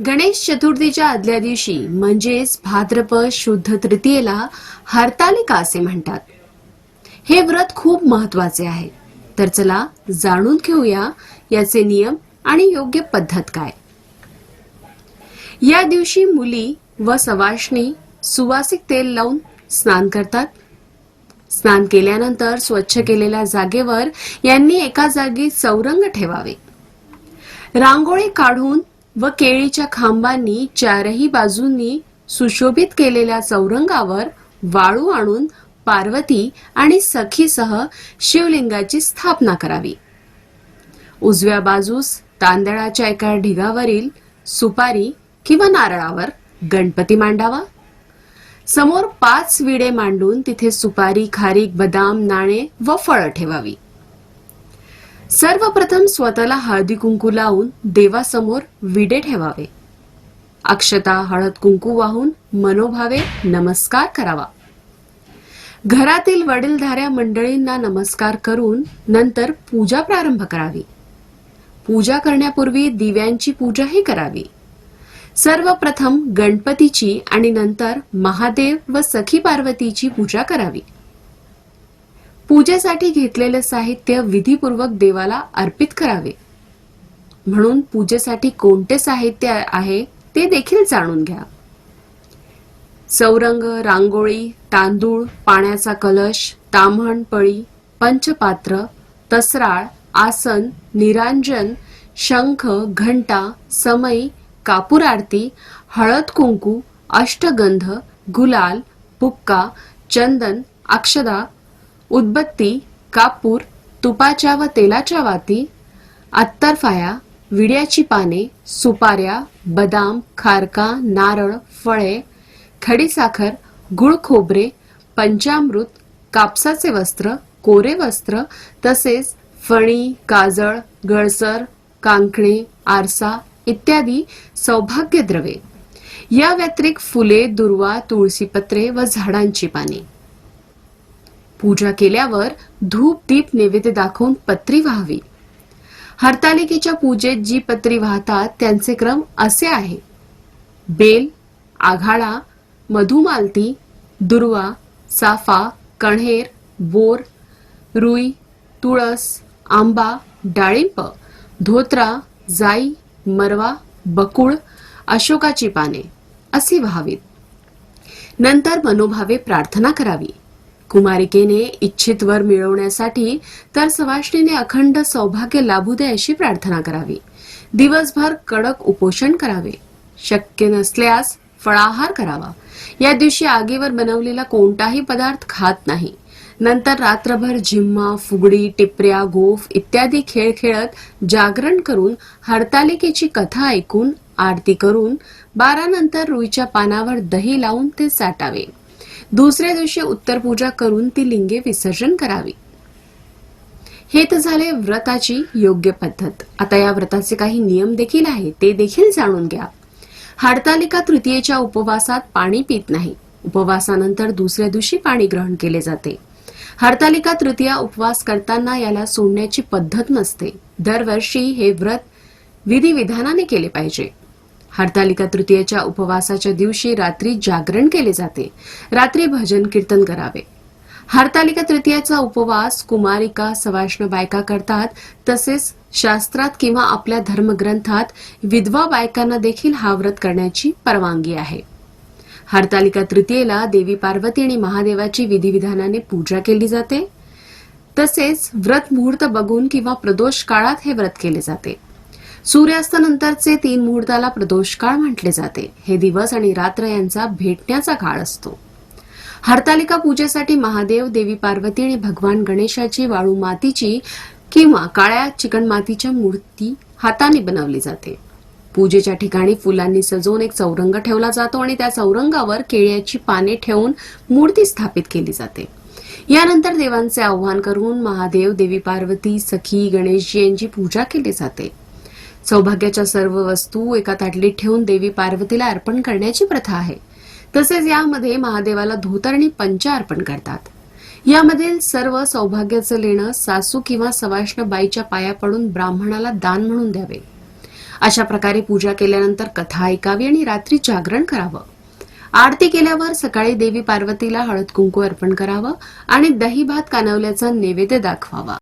गणेश चतुर्थीच्या आदल्या दिवशी म्हणजेच भाद्रपद शुद्ध तृतीयेला हरतालिका असे म्हणतात. हे व्रत खूप महत्त्वाचे आहे. तर चला जाणून घेऊया याचे नियम आणि योग्य पद्धत काय. या दिवशी मुली व सवाष्णी सुवासिक तेल लावून स्नान करतात. स्नान केल्यानंतर स्वच्छ केलेल्या जागेवर यांनी एका जागी चौरंग ठेवावे. रांगोळी काढून व केळीच्या खांबांनी चारही बाजूंनी सुशोभित केलेल्या चौरंगावर वाळू आणून पार्वती आणि सखीसह शिवलिंगाची स्थापना करावी. उजव्या बाजूस तांदळाच्या एका ढिगावरील सुपारी किंवा नारळावर गणपती मांडावा. समोर पाच विडे मांडून तिथे सुपारी खारीक बदाम नाणे व फळं ठेवावी. सर्वप्रथम स्वतःला हळदी कुंकू लावून देवासमोर विडे ठेवावे. अक्षता हळद कुंकू वाहून मनोभावे नमस्कार करावा. घरातील वडीलधाऱ्या मंडळींना नमस्कार करून नंतर पूजा प्रारंभ करावी. पूजा करण्यापूर्वी दिव्यांची पूजाही करावी. सर्वप्रथम गणपतीची आणि नंतर महादेव व सखी पार्वतीची पूजा करावी. पूजेसाठी घेतलेले साहित्य विधीपूर्वक देवाला अर्पित करावे. म्हणून पूजेसाठी कोणते साहित्य आहे ते देखील जाणून घ्या. चौरंग रांगोळी तांदूळ पाण्याचा कलश ताम्हणपळी पंचपात्र तसराळ आसन निरांजन शंख घंटा समई कापूर आरती हळद कुंकू अष्टगंध गुलाल बुक्का चंदन अक्षदा उदबत्ती कापूर तुपाच्या व तेलाच्या वाती अत्तरफाया विड्याची पाने सुपाऱ्या बदाम खारका नारळ फळे खडीसाखर गुळ खोबरे पंचामृत कापसाचे वस्त्र कोरे वस्त्र तसेच फणी काजळ गळसर कांकणे आरसा इत्यादी सौभाग्यद्रवे या व्यतिरिक्त फुले दुर्वा तुळशीपत्रे व झाडांची पाने. पूजा केल्यावर धूप दीप नैवेद्य दाखवून पत्री वाहावी. हरतालिकेच्या पूजेत जी पत्री वाहतात त्यांचे क्रम असे आहे. बेल आघाडा मधुमालती दुर्वा साफा कण्हेर बोर रुई तुळस आंबा डाळिंब धोत्रा जाई मरवा बकुळ अशोकाची पाने अशी व्हावीत. नंतर मनोभावे प्रार्थना करावी. कुमारिकेने इच्छित वर मिळवण्यासाठी तर सवाष्णीने अखंड सौभाग्य लाभू दे अशी प्रार्थना करावी. दिवसभर कडक उपोषण करावे. शक्य नसल्यास फळाहार करावा. या दिवशी आगीवर बनवलेला कोणताही पदार्थ खात नाही. नंतर रात्रभर झिम्मा फुगडी टिपऱ्या गोफ इत्यादी खेळ खेळत जागरण करून हरतालिकेची कथा ऐकून आरती करून बारा नंतर रुईच्या पानावर दही लावून ते चाटावे दुसऱ्या दिवशी उत्तर पूजा करून ती लिंगे विसर्जन करावी. हे तर झाले व्रताची योग्य पद्धत. आता या व्रताचे काही नियम देखील आहेत ते देखील जाणून घ्या. हडतालिका तृतीयेच्या उपवासात पाणी पित नाही. उपवासानंतर दुसऱ्या दिवशी पाणी ग्रहण केले जाते. हरतालिका तृतीया उपवास करताना याला सोडण्याची पद्धत नसते. दरवर्षी हे व्रत विधिविधानाने केले पाहिजे. हरतालिका तृतीयेच्या उपवासाच्या दिवशी रात्री जागरण केले जाते. रात्री भजन कीर्तन करावे. हरतालिका तृतीयाचा उपवास कुमारिका सवाष्ण बायका करतात. तसेच शास्त्रात किंवा आपल्या धर्मग्रंथात विधवा बायकांना देखील हा व्रत करण्याची परवानगी आहे. हरतालिका तृतीयेला देवी पार्वती आणि महादेवाची विधिविधानाने पूजा केली जाते. तसेच व्रत मुहूर्त बघून किंवा प्रदोष काळात हे व्रत केले जाते. सूर्यास्तानंतरचे तीन मुहूर्ताला प्रदोष काळ म्हटले जाते. हे दिवस आणि रात्र यांचा भेटण्याचा काळ असतो. हरतालिका पूजेसाठी महादेव देवी पार्वती आणि भगवान गणेशाची वाळू मातीची किंवा काळ्या चिकणमातीच्या मूर्ती हाताने बनवली जाते. पूजेच्या ठिकाणी फुलांनी सजवून एक चौरंग ठेवला जातो आणि त्या चौरंगावर केळ्याची पाने ठेवून मूर्ती स्थापित केली जाते. यानंतर देवांचे आव्हान करून महादेव देवी पार्वती सखी गणेशजी यांची पूजा केली जाते. सौभाग्याच्या सर्व वस्तू एका ताटलीत ठेवून देवी पार्वतीला अर्पण करण्याची प्रथा आहे. तसेच यामध्ये महादेवाला धोतर आणि पंच अर्पण करतात. यामधील सर्व सौभाग्याचं लेणं सासू किंवा सवाष्ण बाईच्या पाया पडून ब्राह्मणाला दान म्हणून द्यावे. अशा प्रकारे पूजा केल्यानंतर कथा ऐकावी आणि रात्री जागरण करावं. आरती केल्यावर सकाळी देवी पार्वतीला हळद कुंकू अर्पण करावं आणि दही भात कानवल्याचा नैवेद्य दाखवावा.